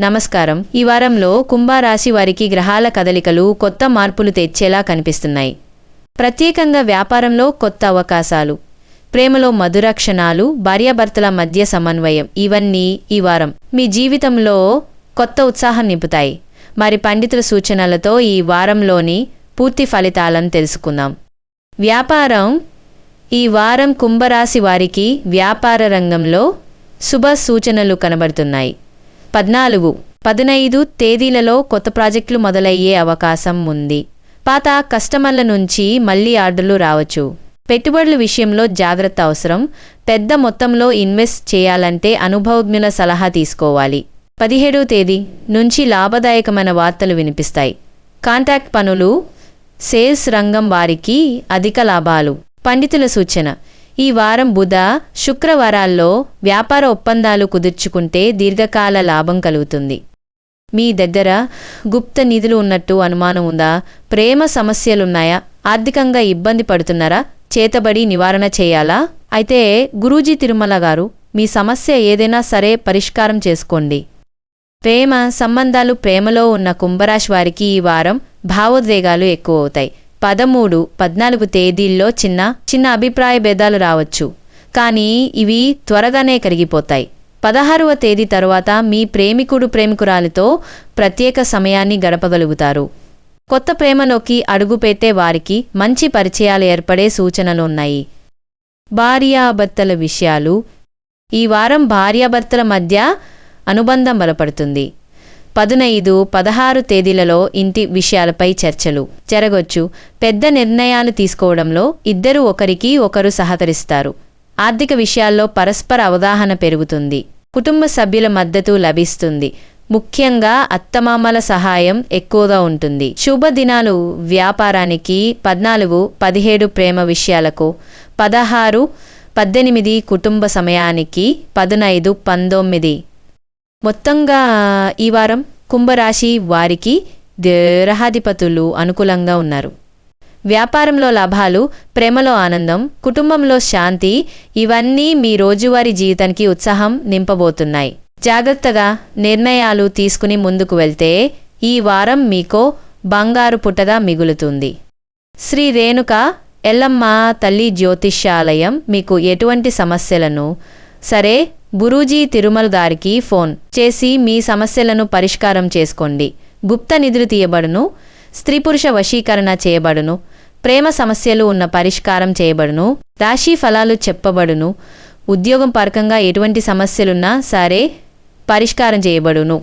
నమస్కారం. ఈ వారంలో కుంభరాశి వారికి గ్రహాల కదలికలు కొత్త మార్పులు తెచ్చేలా కనిపిస్తున్నాయి. ప్రత్యేకంగా వ్యాపారంలో కొత్త అవకాశాలు. ప్రేమలో మధుర క్షణాలు భార్యాభర్తల మధ్య సమన్వయం ఇవన్నీ ఈ వారం మీ జీవితంలో కొత్త ఉత్సాహం నింపుతాయి. మరి పండితుల సూచనలతో ఈ వారంలోని పూర్తి ఫలితాలను తెలుసుకుందాం. వ్యాపారం. ఈ వారం కుంభరాశి వారికి వ్యాపార రంగంలో శుభ సూచనలు కనబడుతున్నాయి. పద్నాలుగు. పదినైదు తేదీలలో కొత్త ప్రాజెక్టులు మొదలయ్యే అవకాశం ఉంది. పాత కస్టమర్ల నుంచి మళ్ళీ ఆర్డర్లు రావచ్చు. పెట్టుబడుల విషయంలో జాగ్రత్త అవసరం. పెద్ద మొత్తంలో ఇన్వెస్ట్ చేయాలంటే అనుభవజ్ఞుల సలహా తీసుకోవాలి. పదిహేడవ తేదీ నుంచి లాభదాయకమైన వార్తలు వినిపిస్తాయి. కాంట్రాక్ట్ పనులు సేల్స్ రంగం వారికి అధిక లాభాలు. పండితుల సూచన ఈ వారం బుధ శుక్రవారాల్లో వ్యాపార ఒప్పందాలు కుదుర్చుకుంటే దీర్ఘకాల లాభం కలుగుతుంది. మీ దగ్గర గుప్త నిధులు ఉన్నట్టు అనుమానం ఉందా? ప్రేమ సమస్యలున్నాయా? ఆర్థికంగా ఇబ్బంది పడుతున్నారా? చేతబడి నివారణ చేయాలా? అయితే గురూజీ తిరుమల గారు మీ సమస్య ఏదైనా సరే పరిష్కారం చేసుకోండి. ప్రేమ సంబంధాలు ప్రేమలో ఉన్న కుంభరాశి వారికి ఈ వారం భావోద్వేగాలు ఎక్కువ అవుతాయి పదమూడు పద్నాలుగు తేదీల్లో చిన్న చిన్న అభిప్రాయ భేదాలు రావచ్చు. కానీ ఇవి త్వరగానే కరిగిపోతాయి. పదహారవ తేదీ తరువాత మీ ప్రేమికుడు ప్రేమికురాలితో ప్రత్యేక సమయాన్ని గడపగలుగుతారు. కొత్త ప్రేమలోకి అడుగుపెట్టే వారికి మంచి పరిచయాలు ఏర్పడే సూచనలు ఉన్నాయి భార్యాభర్తల విషయాలు. ఈ వారం భార్యాభర్తల మధ్య అనుబంధం బలపడుతుంది. పదునైదు పదహారు తేదీలలో ఇంటి విషయాలపై చర్చలు జరగొచ్చు. పెద్ద నిర్ణయాలు తీసుకోవడంలో ఇద్దరు ఒకరికి ఒకరు సహకరిస్తారు. ఆర్థిక విషయాల్లో పరస్పర అవగాహన పెరుగుతుంది. కుటుంబ సభ్యుల మద్దతు లభిస్తుంది. ముఖ్యంగా అత్తమామల సహాయం ఎక్కువగా ఉంటుంది. శుభదినాలు వ్యాపారానికి పద్నాలుగు పదిహేడు ప్రేమ విషయాలకు పదహారు పద్దెనిమిది కుటుంబ సమయానికి పదునైదు పంతొమ్మిది. మొత్తంగా ఈ వారం కుంభరాశి వారికి దేరహాధిపతులు అనుకూలంగా ఉన్నారు. వ్యాపారంలో లాభాలు ప్రేమలో ఆనందం కుటుంబంలో శాంతి ఇవన్నీ మీ రోజువారీ జీవితానికి ఉత్సాహం నింపబోతున్నాయి. జాగ్రత్తగా నిర్ణయాలు తీసుకుని ముందుకు వెళ్తే ఈ వారం మీకో బంగారు పుట్టగా మిగులుతుంది. శ్రీ రేణుక ఎల్లమ్మ తల్లి జ్యోతిష్యాలయం మీకు ఎటువంటి సమస్యలను సరే గురూజీ తిరుమల గారికి ఫోన్ చేసి మీ సమస్యలను పరిష్కారం చేసుకోండి. గుప్త నిధులు తీయబడును. స్త్రీ పురుష వశీకరణ చేయబడును. ప్రేమ సమస్యలు ఉన్న పరిష్కారం చేయబడును. రాశి ఫలాలు చెప్పబడును. ఉద్యోగం పరకంగా ఎటువంటి సమస్యలున్నా సరే పరిష్కారం చేయబడును.